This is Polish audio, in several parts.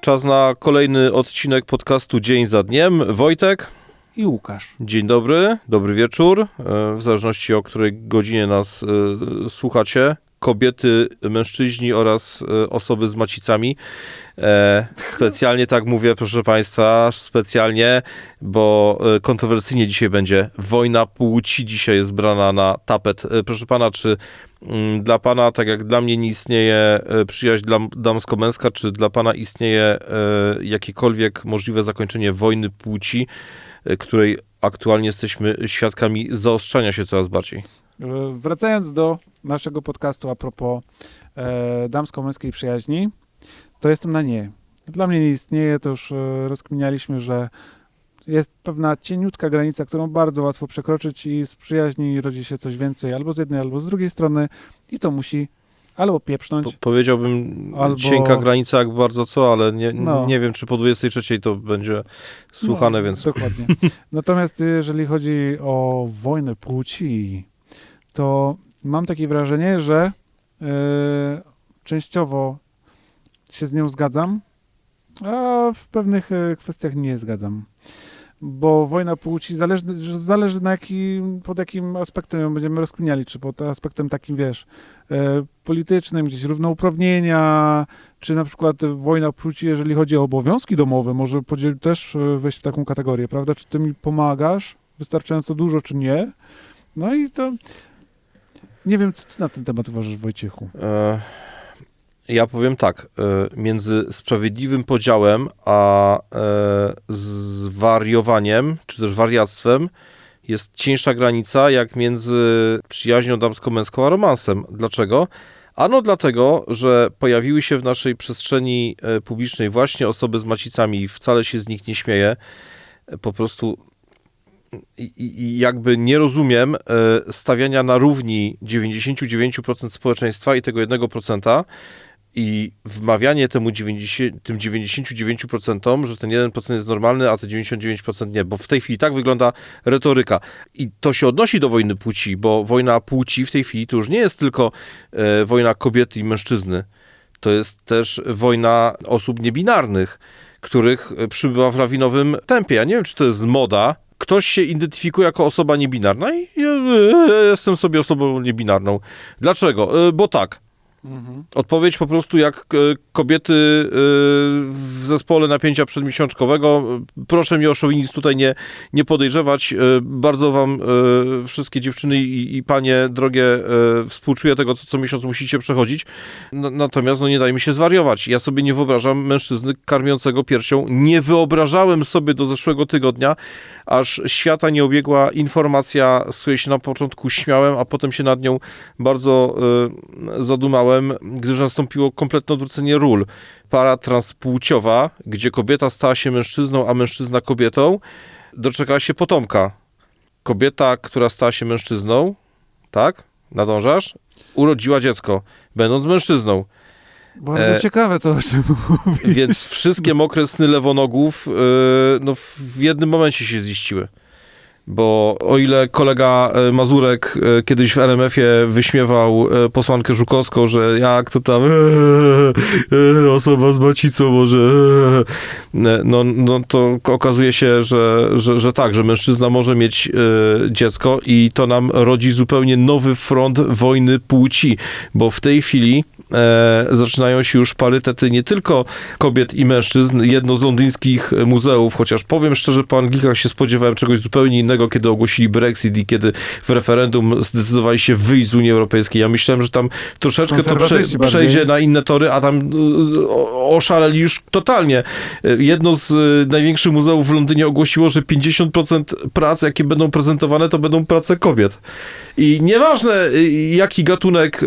Czas na kolejny odcinek podcastu Dzień za dniem. Wojtek, i Łukasz. dzień dobry, dobry wieczór, e, w zależności o której godzinie nas e, słuchacie. Kobiety, mężczyźni oraz e, osoby z macicami. E, specjalnie tak mówię, proszę Państwa, specjalnie, bo e, kontrowersyjnie dzisiaj będzie. Wojna płci dzisiaj jest brana na tapet. Proszę Pana, czy mm, dla Pana, tak jak dla mnie nie istnieje przyjaźń dam- damsko-męska, czy dla Pana istnieje jakiekolwiek możliwe zakończenie wojny płci, której aktualnie jesteśmy świadkami zaostrzania się coraz bardziej? Wracając do naszego podcastu a propos e, damsko-męskiej przyjaźni, to jestem na nie. Dla mnie nie istnieje, to już e, rozkminialiśmy, że jest pewna cieniutka granica, którą bardzo łatwo przekroczyć i z przyjaźni rodzi się coś więcej albo z jednej, albo z drugiej strony i to musi albo pieprznąć, Po, powiedziałbym Albo- cienka granica jak bardzo co, ale nie, No. nie wiem, czy po 23 to będzie słuchane, No, więc Dokładnie. Natomiast jeżeli chodzi o wojnę płci, to mam takie wrażenie, że e, częściowo się z nią zgadzam, a w pewnych e, kwestiach nie zgadzam. Bo wojna płci zależy, zależy na jakim, pod jakim aspektem ją będziemy rozkminiali, czy pod aspektem takim, wiesz, e, politycznym, gdzieś równouprawnienia, czy na przykład wojna płci, jeżeli chodzi o obowiązki domowe, może podziel też wejść w taką kategorię, prawda? Czy ty mi pomagasz wystarczająco dużo, czy nie? No i to nie wiem, co ty na ten temat uważasz, Wojciechu. e, ja powiem tak, e, między sprawiedliwym podziałem a e, zwariowaniem, czy też wariactwem jest cieńsza granica jak między przyjaźnią damsko-męską a romansem. Dlaczego? Ano dlatego, że pojawiły się w naszej przestrzeni publicznej właśnie osoby z macicami i wcale się z nich nie śmieję. Po prostu i, jakby nie rozumiem e, stawiania na równi 99% społeczeństwa i tego 1% i wmawianie temu 90, tym 99%, że ten 1% jest normalny, a te 99% nie, bo w tej chwili tak wygląda retoryka. I to się odnosi do wojny płci, bo wojna płci w tej chwili to już nie jest tylko e, wojna kobiety i mężczyzny. To jest też wojna osób niebinarnych, których e, przybywa w lawinowym tempie. Ja nie wiem, czy to jest moda. Ktoś się identyfikuje jako osoba niebinarna i ja, e, jestem sobie osobą niebinarną. Dlaczego? E, Bo tak. Odpowiedź po prostu jak e, kobiety e, w zespole napięcia przedmiesiączkowego. Proszę mnie o szowinizm tutaj nie, nie podejrzewać. E, Bardzo wam wszystkie dziewczyny i, i panie drogie współczuję tego, co co miesiąc musicie przechodzić. N- Natomiast no nie dajmy się zwariować. Ja sobie nie wyobrażam mężczyzny karmiącego piersią. Nie wyobrażałem sobie do zeszłego tygodnia, aż świata nie obiegła informacja, z której się na początku śmiałem, a potem się nad nią bardzo y, zadumałem, gdyż nastąpiło kompletne odwrócenie ról. Para transpłciowa, gdzie kobieta stała się mężczyzną, a mężczyzna kobietą, doczekała się potomka. Kobieta, która stała się mężczyzną, tak? Nadążasz? Urodziła dziecko, będąc mężczyzną. Bardzo E, ciekawe to, o czym mówisz. Więc wszystkie mokre sny lewonogów y, no, w jednym momencie się ziściły. Bo o ile kolega e, Mazurek e, kiedyś w RMF-ie wyśmiewał e, posłankę Żukowską, że jak to tam osoba z macicą może no, no to okazuje się, że, że, że tak, że mężczyzna może mieć dziecko i to nam rodzi zupełnie nowy front wojny płci, bo w tej chwili zaczynają się już parytety nie tylko kobiet i mężczyzn, jedno z londyńskich muzeów, chociaż powiem szczerze, po Anglikach się spodziewałem czegoś zupełnie innego, kiedy ogłosili Brexit i kiedy w referendum zdecydowali się wyjść z Unii Europejskiej. Ja myślałem, że tam troszeczkę to prze, przejdzie na inne tory, a tam o- oszaleli już totalnie. Y, Jedno z największych muzeów w Londynie ogłosiło, że 50% prac, jakie będą prezentowane, to będą prace kobiet. I nieważne, jaki gatunek,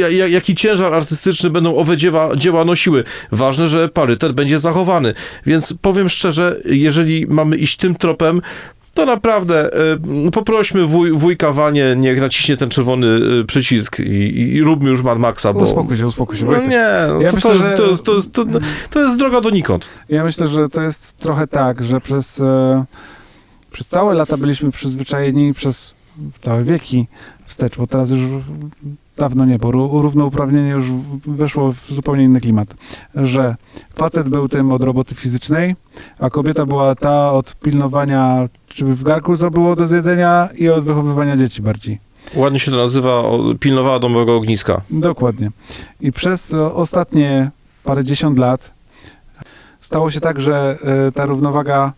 ja- ja- jaki ciężar artystyczny będą owe dzieła, dzieła nosiły, ważne, że parytet będzie zachowany. Więc powiem szczerze, jeżeli mamy iść tym tropem, to naprawdę y, poprośmy wuj, wujka Wanie, niech naciśnie ten czerwony y, przycisk i, i róbmy już Mad Maxa, bo... Uspokój się, uspokój się. No nie, no Ja to, myślę, to, jest, że- to, jest, to, jest, to, to jest droga donikąd. Ja myślę, że to jest trochę tak, że przez, e, przez całe lata byliśmy przyzwyczajeni przez w całe wieki wstecz, bo teraz już dawno nie, bo ró- równouprawnienie już weszło w zupełnie inny klimat, że facet był tym od roboty fizycznej, a kobieta była ta od pilnowania, czy w garku co było do zjedzenia i od wychowywania dzieci bardziej. Ładnie się to nazywa, pilnowała domowego ogniska. Dokładnie. I przez e, ostatnie parędziesiąt lat stało się tak, że e, ta równowaga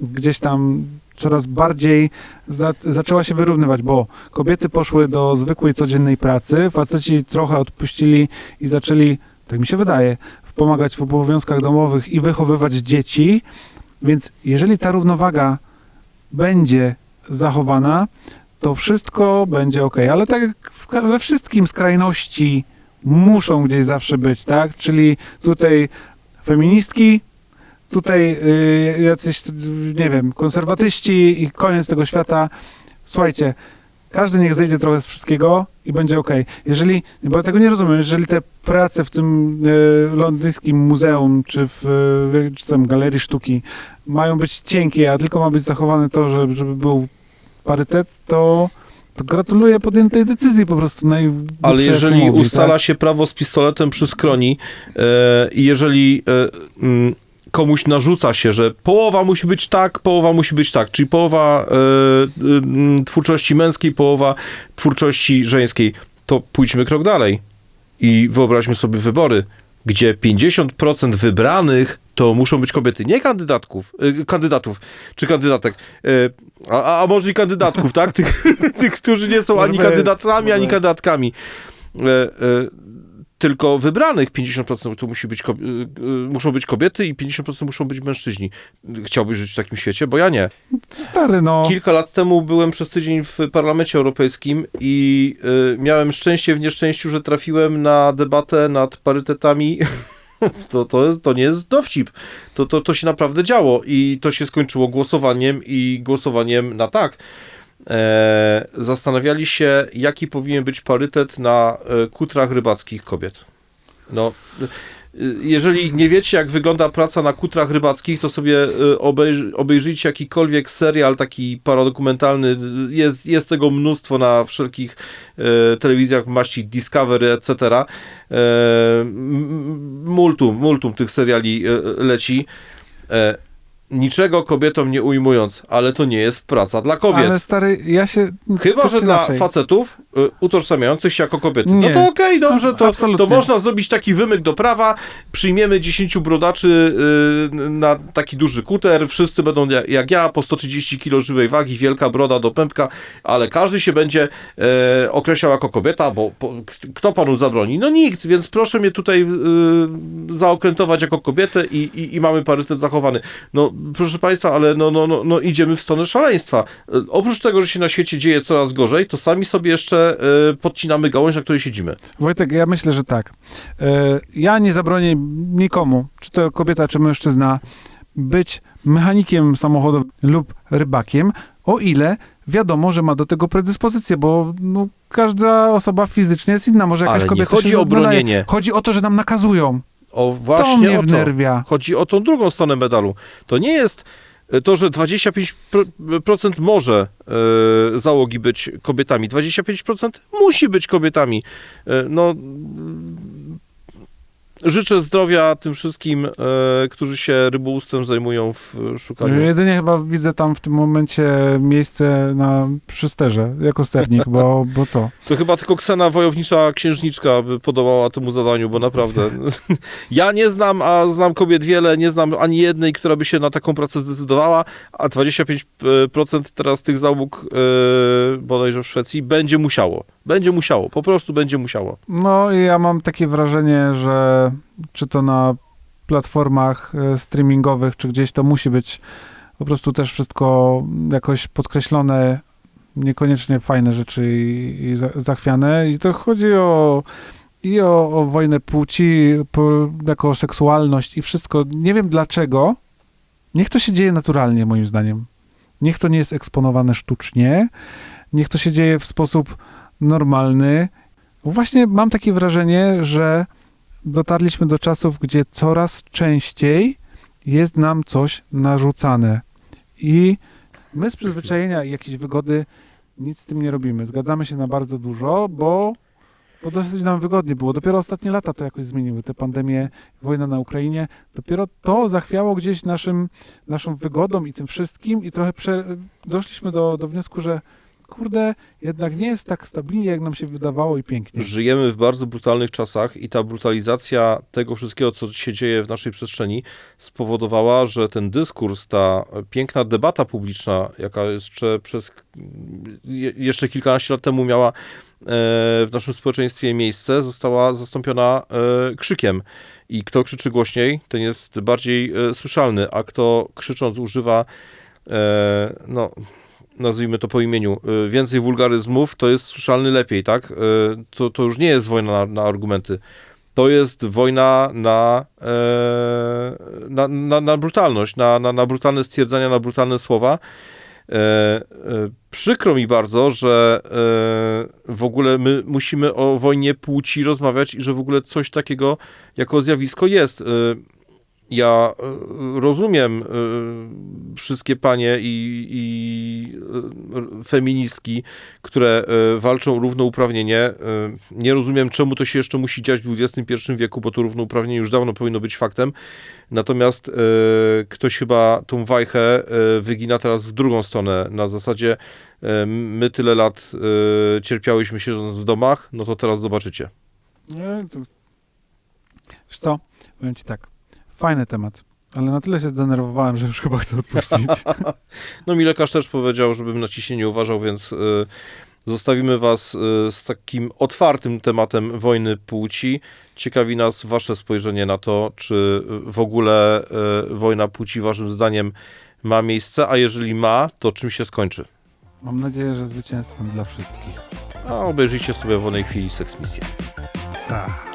gdzieś tam coraz bardziej za, zaczęła się wyrównywać, bo kobiety poszły do zwykłej codziennej pracy, faceci trochę odpuścili i zaczęli, tak mi się wydaje, pomagać w obowiązkach domowych i wychowywać dzieci. Więc jeżeli ta równowaga będzie zachowana, to wszystko będzie ok. Ale tak jak we wszystkim skrajności muszą gdzieś zawsze być, tak? Czyli tutaj feministki, tutaj y, jacyś, nie wiem, konserwatyści i koniec tego świata. Słuchajcie, każdy niech zejdzie trochę z wszystkiego i będzie ok. Jeżeli, bo ja tego nie rozumiem, jeżeli te prace w tym y, londyńskim muzeum, czy w y, czy tam galerii sztuki mają być cienkie, a tylko ma być zachowane to, żeby, żeby był parytet, to, to gratuluję podjętej decyzji po prostu. Ale jeżeli mogli, ustala tak? się prawo z pistoletem przy skroni e, i jeżeli e, komuś narzuca się, że połowa musi być tak, połowa musi być tak, czyli połowa e, mm, twórczości męskiej, połowa twórczości żeńskiej, to pójdźmy krok dalej i wyobraźmy sobie wybory, gdzie 50% wybranych to muszą być kobiety, nie kandydatków, e, kandydatów czy kandydatek, a, a może i kandydatków, tak? Tych, tych którzy nie są ani kandydatami, ani kandydatkami. Tylko wybranych 50% to musi być, e, e, muszą być kobiety i 50% muszą być mężczyźni. Chciałbyś żyć w takim świecie? Bo ja nie. Stary, no. Kilka lat temu byłem przez tydzień w Parlamencie Europejskim i y, miałem szczęście w nieszczęściu, że trafiłem na debatę nad parytetami. To, to, jest, to nie jest dowcip. To, to, to się naprawdę działo i to się skończyło głosowaniem i głosowaniem na tak. E, zastanawiali się, jaki powinien być parytet na e, kutrach rybackich kobiet. No, y, jeżeli nie wiecie, jak wygląda praca na kutrach rybackich, to sobie obejrzy, obejrzyjcie jakikolwiek serial taki paradokumentalny. Jest, jest tego mnóstwo na wszelkich e, telewizjach maści Discovery, etc. E, multum, multum tych seriali e, leci. E, niczego kobietom nie ujmując, ale to nie jest praca dla kobiet. Ale stary, ja się... Chyba, że dla inaczej. facetów utożsamiających się jako kobiety. Nie. No to okej, dobrze, to, Absolutnie. to można zrobić taki wymyk do prawa, przyjmiemy 10 brodaczy y, na taki duży kuter, wszyscy będą jak, jak ja, po 130 kg żywej wagi, wielka broda do pępka, ale każdy się będzie e, określał jako kobieta, bo po, kto panu zabroni? No nikt, więc proszę mnie tutaj y, zaokrętować jako kobietę i, i, i mamy parytet zachowany. No proszę państwa, ale no, no, no, no idziemy w stronę szaleństwa. Oprócz tego, że się na świecie dzieje coraz gorzej, to sami sobie jeszcze e, podcinamy gałąź, na której siedzimy. Wojtek, ja myślę, że tak. E, Ja nie zabronię nikomu, czy to kobieta, czy mężczyzna, być mechanikiem samochodowym lub rybakiem, o ile wiadomo, że ma do tego predyspozycję, bo no, każda osoba fizycznie jest inna. Może jakaś Ale nie kobieta chodzi się o nadaje. bronienie. Chodzi o to, że nam nakazują. O to właśnie mnie o to. wnerwia. Chodzi o tą drugą stronę medalu. To nie jest to, że 25% może e, załogi być kobietami, 25% musi być kobietami. E, no, życzę zdrowia tym wszystkim, e, którzy się rybołówstwem zajmują w e, szukaniu. Jedynie chyba widzę tam w tym momencie miejsce na przysterze, jako sternik, bo, bo co? To chyba tylko Ksena Wojownicza Księżniczka by podołała temu zadaniu, bo naprawdę ja nie znam, a znam kobiet wiele, nie znam ani jednej, która by się na taką pracę zdecydowała, a 25% teraz tych załóg yy, bodajże w Szwecji będzie musiało. Będzie musiało, po prostu będzie musiało. No i ja mam takie wrażenie, że czy to na platformach e, streamingowych, czy gdzieś to musi być po prostu też wszystko jakoś podkreślone, niekoniecznie fajne rzeczy i, i za- zachwiane. I to chodzi o i o, o wojnę płci, po, jako seksualność i wszystko. Nie wiem dlaczego. Niech to się dzieje naturalnie, moim zdaniem. Niech to nie jest eksponowane sztucznie. Niech to się dzieje w sposób normalny. Właśnie mam takie wrażenie, że dotarliśmy do czasów, gdzie coraz częściej jest nam coś narzucane. I my z przyzwyczajenia jakiejś wygody nic z tym nie robimy. Zgadzamy się na bardzo dużo, bo, bo dosyć nam wygodnie było. Dopiero ostatnie lata to jakoś zmieniły. Te pandemie, wojna na Ukrainie, dopiero to zachwiało gdzieś naszym, naszą wygodą i tym wszystkim i trochę prze, doszliśmy do, do wniosku, że kurde, jednak nie jest tak stabilnie, jak nam się wydawało i pięknie. Żyjemy w bardzo brutalnych czasach i ta brutalizacja tego wszystkiego, co się dzieje w naszej przestrzeni, spowodowała, że ten dyskurs, ta piękna debata publiczna, jaka jeszcze przez je- jeszcze kilkanaście lat temu miała e, w naszym społeczeństwie miejsce, została zastąpiona e, krzykiem. I kto krzyczy głośniej, ten jest bardziej e, słyszalny, a kto krzycząc używa, no, nazwijmy to po imieniu, y, więcej wulgaryzmów, to jest słyszalny lepiej, tak? Y, To, to już nie jest wojna na, na argumenty. To jest wojna na, e, na, na, na brutalność, na, na, na brutalne stwierdzenia, na brutalne słowa. E, e, Przykro mi bardzo, że e, w ogóle my musimy o wojnie płci rozmawiać i że w ogóle coś takiego jako zjawisko jest. Ja e, rozumiem e, wszystkie panie i, i e, feministki, które walczą o równouprawnienie. Nie rozumiem, czemu to się jeszcze musi dziać w XXI wieku, bo to równouprawnienie już dawno powinno być faktem. Natomiast ktoś chyba tą wajchę wygina teraz w drugą stronę. Na zasadzie my tyle lat cierpiałyśmy siedząc w domach, no to teraz zobaczycie. Wiesz co, powiem ci tak, fajny temat, ale na tyle się zdenerwowałem, że już chyba chcę odpuścić. No mi lekarz też powiedział, żebym na ciśnienie uważał, więc y, zostawimy was y, z takim otwartym tematem wojny płci. Ciekawi nas wasze spojrzenie na to, czy w ogóle y, wojna płci waszym zdaniem ma miejsce, a jeżeli ma, to czym się skończy? Mam nadzieję, że zwycięstwem dla wszystkich. A obejrzyjcie sobie w wolnej chwili seks misję. Tak.